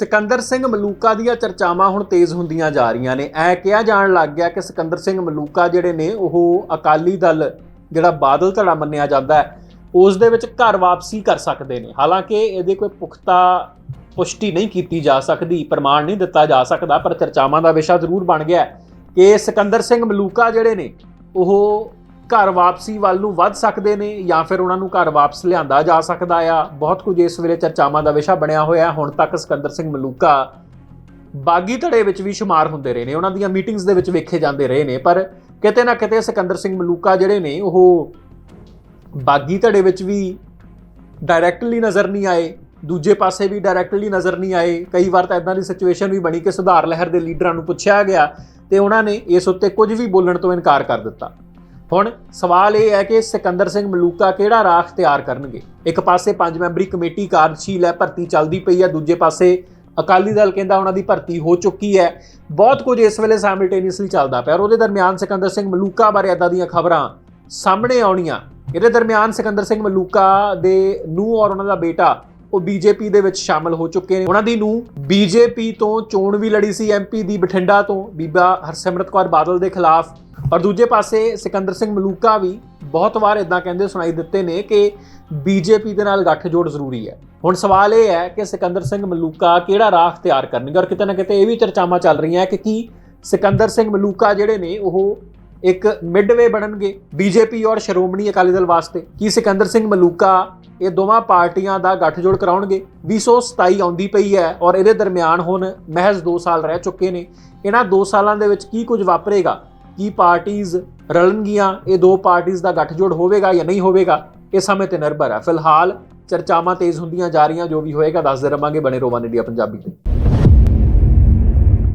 ਸਿਕੰਦਰ ਸਿੰਘ ਮਲੂਕਾ ਦੀਆਂ ਚਰਚਾਵਾਂ ਹੁਣ ਤੇਜ਼ ਹੁੰਦੀਆਂ ਜਾ ਰਹੀਆਂ ਨੇ। ਐ ਕਿਹਾ ਜਾਣ ਲੱਗ ਗਿਆ ਕਿ ਸਿਕੰਦਰ ਸਿੰਘ ਮਲੂਕਾ ਜਿਹੜੇ ਨੇ, ਉਹ ਅਕਾਲੀ ਦਲ ਜਿਹੜਾ ਬਾਦਲ ਧੜਾ ਮੰਨਿਆ ਜਾਂਦਾ ਹੈ, ਉਸ ਦੇ ਵਿੱਚ ਘਰ ਵਾਪਸੀ ਕਰ ਸਕਦੇ ਨੇ। ਹਾਲਾਂਕਿ ਇਹਦੇ ਕੋਈ ਪੁਖਤਾ ਪੁਸ਼ਟੀ ਨਹੀਂ ਕੀਤੀ ਜਾ ਸਕਦੀ, ਪ੍ਰਮਾਣ ਨਹੀਂ ਦਿੱਤਾ ਜਾ ਸਕਦਾ, ਪਰ ਚਰਚਾਵਾਂ ਦਾ ਵਿਸ਼ਾ ਜ਼ਰੂਰ ਬਣ ਗਿਆ ਕਿ ਸਿਕੰਦਰ ਸਿੰਘ ਮਲੂਕਾ ਜਿਹੜੇ ਨੇ, ਉਹ ਘਰ ਵਾਪਸੀ ਵੱਲ ਨੂੰ ਵੱਧ ਸਕਦੇ ਨੇ ਜਾਂ ਫਿਰ ਉਹਨਾਂ ਨੂੰ ਘਰ ਵਾਪਸ ਲਿਆਂਦਾ ਜਾ ਸਕਦਾ ਆ? ਬਹੁਤ ਕੁਝ ਇਸ ਵੇਲੇ ਚਰਚਾਵਾਂ ਦਾ ਵਿਸ਼ਾ ਬਣਿਆ ਹੋਇਆ ਹੁਣ ਤੱਕ ਸਿਕੰਦਰ ਸਿੰਘ ਮਲੂਕਾ ਬਾਗੀ ਧੜੇ ਵਿੱਚ ਵੀ ਸ਼ੁਮਾਰ ਹੁੰਦੇ ਰਹੇ ਨੇ। ਉਹਨਾਂ ਦੀਆਂ ਮੀਟਿੰਗਸ ਦੇ ਵਿੱਚ ਵੇਖੇ ਜਾਂਦੇ ਰਹੇ ਨੇ। ਪਰ ਕਿਤੇ ਨਾ ਕਿਤੇ ਸਿਕੰਦਰ ਸਿੰਘ ਮਲੂਕਾ ਜਿਹੜੇ ਨੇ, ਉਹ ਬਾਗੀ ਧੜੇ ਵਿੱਚ ਵੀ ਡਾਇਰੈਕਟਲੀ ਨਜ਼ਰ ਨਹੀਂ ਆਏ। ਦੂਜੇ ਪਾਸੇ ਵੀ ਡਾਇਰੈਕਟਲੀ ਨਜ਼ਰ ਨਹੀਂ ਆਏ। ਕਈ ਵਾਰ ਤਾਂ ਇਦਾਂ ਦੀ ਸਿਚੁਏਸ਼ਨ ਵੀ ਬਣੀ ਕਿ ਸੁਧਾਰ ਲਹਿਰ ਦੇ ਲੀਡਰਾਂ ਨੂੰ ਪੁੱਛਿਆ ਗਿਆ ਤੇ ਉਹਨਾਂ ਨੇ ਇਸ ਉੱਤੇ ਕੁਝ ਵੀ ਬੋਲਣ ਤੋਂ ਇਨਕਾਰ ਕਰ ਦਿੱਤਾ। ਹੁਣ ਸਵਾਲ ਇਹ ਹੈ ਕਿ ਸਿਕੰਦਰ ਸਿੰਘ ਮਲੂਕਾ ਕਿਹੜਾ ਰਾਹ ਅਖਤਿਆਰ ਕਰਨਗੇ? ਇੱਕ ਪਾਸੇ ਪੰਜ ਮੈਂਬਰੀ ਕਮੇਟੀ ਕਾਰਜਸ਼ੀਲ ਹੈ, ਭਰਤੀ ਚੱਲਦੀ ਪਈ ਹੈ, ਦੂਜੇ ਪਾਸੇ ਅਕਾਲੀ ਦਲ ਕਹਿੰਦਾ ਉਹਨਾਂ ਦੀ ਭਰਤੀ ਹੋ ਚੁੱਕੀ ਹੈ। ਬਹੁਤ ਕੁਝ ਇਸ ਵੇਲੇ ਸਾਈਮਲਟੇਨੀਅਸਲੀ ਚੱਲਦਾ ਪਿਆ ਔਰ ਉਹਦੇ ਦਰਮਿਆਨ ਸਿਕੰਦਰ ਸਿੰਘ ਮਲੂਕਾ ਬਾਰੇ ਇਦਾਂ ਦੀਆਂ ਖਬਰਾਂ ਸਾਹਮਣੇ ਆਉਣੀਆਂ। ਇਹਦੇ ਦਰਮਿਆਨ ਸਿਕੰਦਰ ਸਿੰਘ ਮਲੂਕਾ ਦੇ ਨੂੰ ਔਰ ਉਹਨਾਂ ਦਾ ਬੇਟਾ, ਉਹ ਬੀਜੇਪੀ ਦੇ ਵਿੱਚ ਸ਼ਾਮਲ ਹੋ ਚੁੱਕੇ ਨੇ। ਉਹਨਾਂ ਦੀ ਨੂੰ ਬੀਜੇਪੀ ਤੋਂ ਚੋਣ ਵੀ ਲੜੀ ਸੀ ਐਮਪੀ ਦੀ ਬਠਿੰਡਾ ਤੋਂ। ਬੀਬਾ ਹਰਸਿਮਰਤ ਕੌਰ ਬਾਦਲ ਦੇ ਖਿਲਾਫ ਔਰ ਦੂਜੇ ਪਾਸੇ ਸਿਕੰਦਰ ਸਿੰਘ ਮਲੂਕਾ ਵੀ ਬਹੁਤ ਵਾਰ ਇਦਾਂ ਕਹਿੰਦੇ ਸੁਣਾਈ ਦਿੱਤੇ ਨੇ ਕਿ ਬੀਜੇਪੀ ਦੇ ਨਾਲ ਗੱਠਜੋੜ ਜ਼ਰੂਰੀ ਹੈ। ਹੁਣ ਸਵਾਲ ਇਹ ਹੈ ਕਿ ਸਿਕੰਦਰ ਸਿੰਘ ਮਲੂਕਾ ਕਿਹੜਾ ਰਾਹ ਤਿਆਰ ਕਰਨਗੇ ਔਰ ਕਿਤੇ ਨਾ ਕਿਤੇ ਇਹ ਵੀ ਚਰਚਾਵਾਂ ਚੱਲ ਰਹੀਆਂ ਕਿ ਕੀ ਸਿਕੰਦਰ ਸਿੰਘ ਮਲੂਕਾ ਜਿਹੜੇ ਨੇ ਉਹ ਇੱਕ ਮਿਡਵੇ ਬਣਨਗੇ ਬੀਜੇਪੀ ਔਰ ਸ਼੍ਰੋਮਣੀ ਅਕਾਲੀ ਦਲ ਵਾਸਤੇ। ਕੀ ਸਿਕੰਦਰ ਸਿੰਘ ਮਲੂਕਾ ਇਹ ਦੋਵਾਂ ਪਾਰਟੀਆਂ ਦਾ ਗੱਠਜੋੜ ਕਰਾਉਣਗੇ? 2027 ਆਉਂਦੀ ਪਈ ਹੈ ਔਰ ਇਹਦੇ ਦਰਮਿਆਨ ਹੁਣ ਮਹਿਜ਼ 2 ਸਾਲ ਰਹਿ ਚੁੱਕੇ ਨੇ। ਇਹਨਾਂ 2 ਸਾਲਾਂ ਦੇ ਵਿੱਚ ਕੀ ਕੁਝ ਵਾਪਰੇਗਾ? ਕੀ ਪਾਰਟੀਆਂ ਰਲਣਗੀਆਂ, ਇਹ ਦੋ ਪਾਰਟੀਆਂ ਦਾ ਗੱਠਜੋੜ ਹੋਵੇਗਾ ਜਾਂ ਨਹੀਂ ਹੋਵੇਗਾ ਇਹ ਸਮੇਂ ਤੇ ਨਿਰਭਰ ਹੈ। ਫਿਲਹਾਲ ਚਰਚਾਵਾਂ ਤੇਜ਼ ਹੁੰਦੀਆਂ ਜਾ ਰਹੀਆਂ, ਜੋ ਵੀ ਹੋਏਗਾ, ਦੱਸਦੇ ਰਵਾਂਗੇ ਬਣੇ ਰੋਵਾਂ ਇੰਡੀਆ ਪੰਜਾਬੀ ਤੇ।